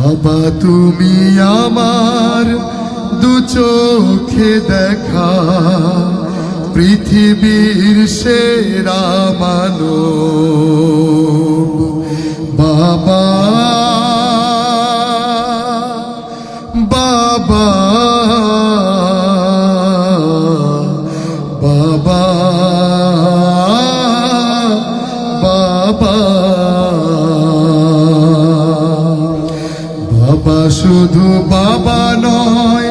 বাবা তুমি আমার দু চোখে দেখা। পৃথিবীর সেরা মানো বাবা শুধু বাবা নয়,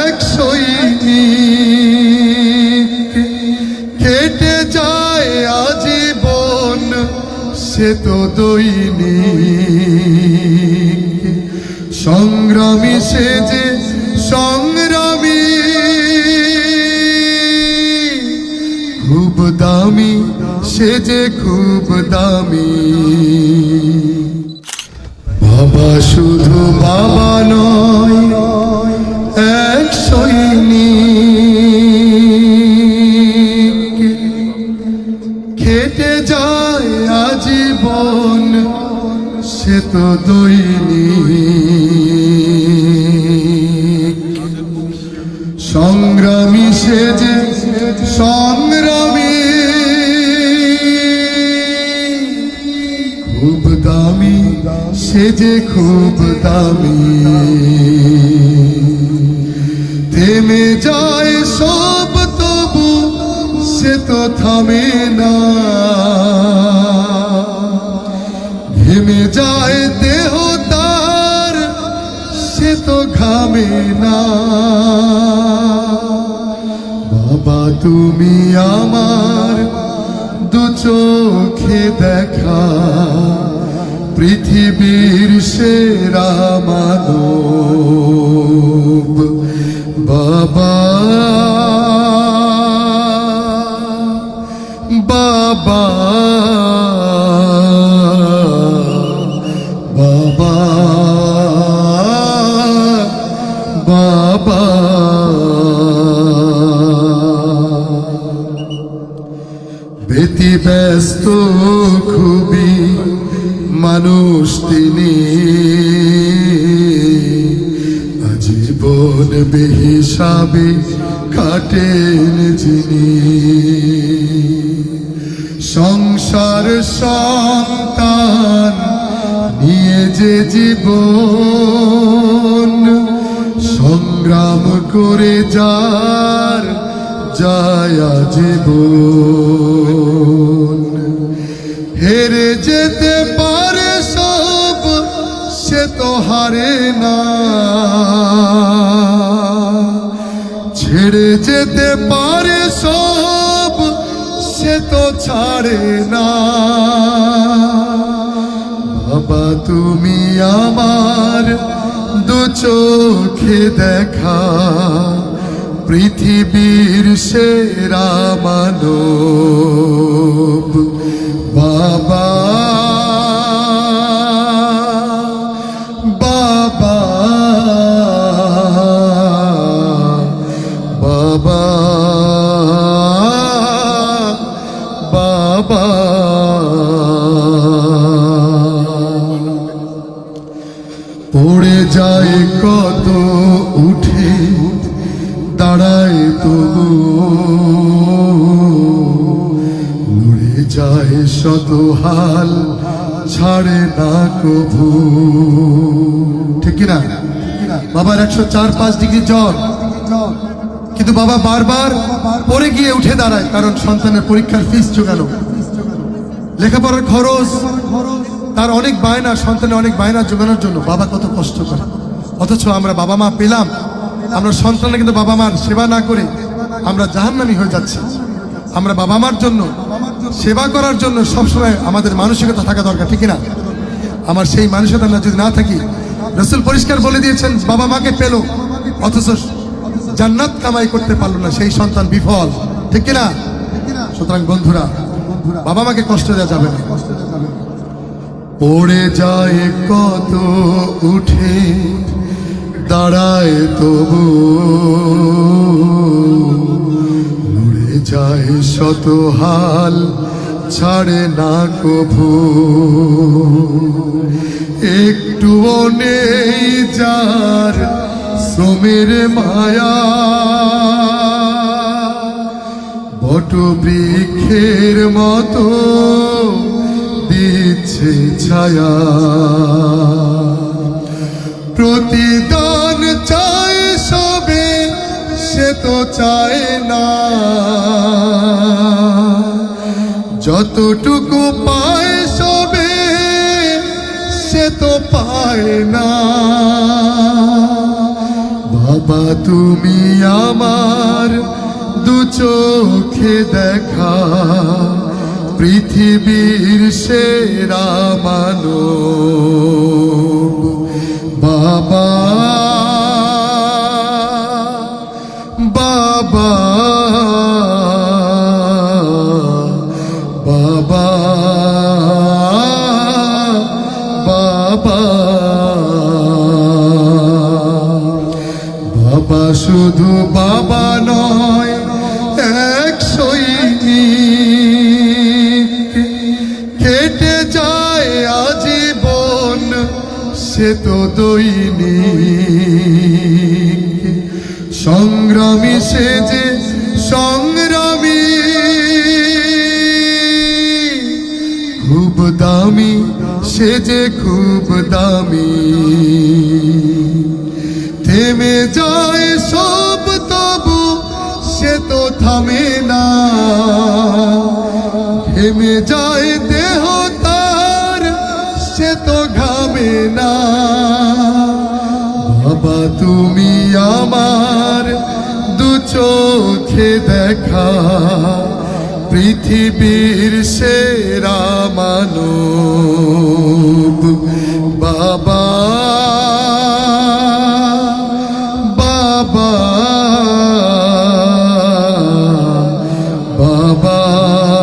এক সৈনিক কেটে যায় আজীবন, সে তো দৈনিক। সংগ্রামী সে যে সংগ্রামী, খুব দামি সে যে খুব দামি। বাবা শুধু বাবা নয় এক সৈনিক। খেটে যায় আজীবন সে তো দৈনিক। দামি, সে যে খুব দামি। থেমে যায় সব, তবু সে তো থামে না। থেমে যায় দেহ তার, সে তো ঘামে না। বাবা, তুমি আমার দু চোখে দেখা। পৃথিবীর সেরা মানব। বাবা। বাবা। বাবা। বাবা। ব্যস্ত খুবই মানুষ তিনি। আজীবন বেহিসাবে কাটেন যিনি। সংসার সন্তান নিয়ে যে জীবন, সংগ্রাম করে যার যায় জীবন যেতে পারে সব, সে তো ছাড়ে না। বাবা, তুমি আমার দু চোখে দেখা, পৃথিবীর সেরা মানব। উড়ে যায় শত হাল ছাড়ে না কভু ঠিক না বাবার একশো চার পাঁচ ডিগ্রি জ্বর। কিন্তু বাবা বারবার পড়ে গিয়ে উঠে দাঁড়ায়, কারণ সন্তানের পরীক্ষার ফিস জোগানো। লেখাপড়ার খরচ, তার অনেক বায়না, সন্তানের অনেক বায়না জোগানোর জন্য বাবা কত কষ্ট করে। অথচ আমরা বাবা মা পেলাম। আমরা সন্তানরা কিন্তু বাবা মার সেবা না করে আমরা জাহান্নামি হয়ে যাচ্ছি। আমরা বাবা মার জন্য সেবা করার জন্য সবসময় আমাদের মানসিকতা থাকা দরকার, ঠিক না আমার সেই মানসিকতা না যদি না থাকি, রসুল পরিষ্কার বলে দিয়েছেন বাবা মাকে পেল, অথচ জান্নাত কামাই করতে পারল না, সেই সন্তান বিফল, ঠিক না সুতরাং বন্ধুরা বাবা মাকে কষ্ট দেওয়া যাবে না। পড়ে যায় কত উঠে দাঁড়ায় তবু লড়ে যায় শত হাল, ছাড়ে না কভু। একটু নেই যার শ্রমের মায়া, বট বৃক্ষের মতো দিচ্ছে ছায়া। যতটুকু পায় সবে, সে তো পায় না। বাবা, তুমি আমার দু চোখে দেখা, পৃথিবীর সেরা মানব বাবা। শুধু বাবা নয়, এক সৈনিক। কেটে যায় আজীবন, সে তো দৈনিক। সংগ্রামী সে যে সংগ্রামী খুব দামি, সে যে খুব দামি। থেমে যায় সব তবু, সে তো থামে না। থেমে যায় দেহ তার, সে তো ঘামে না। বাবা, তুমি আমার দু চোখে দেখা। পৃথিবীর সেরা মানব। বাবা বাবা বাবা।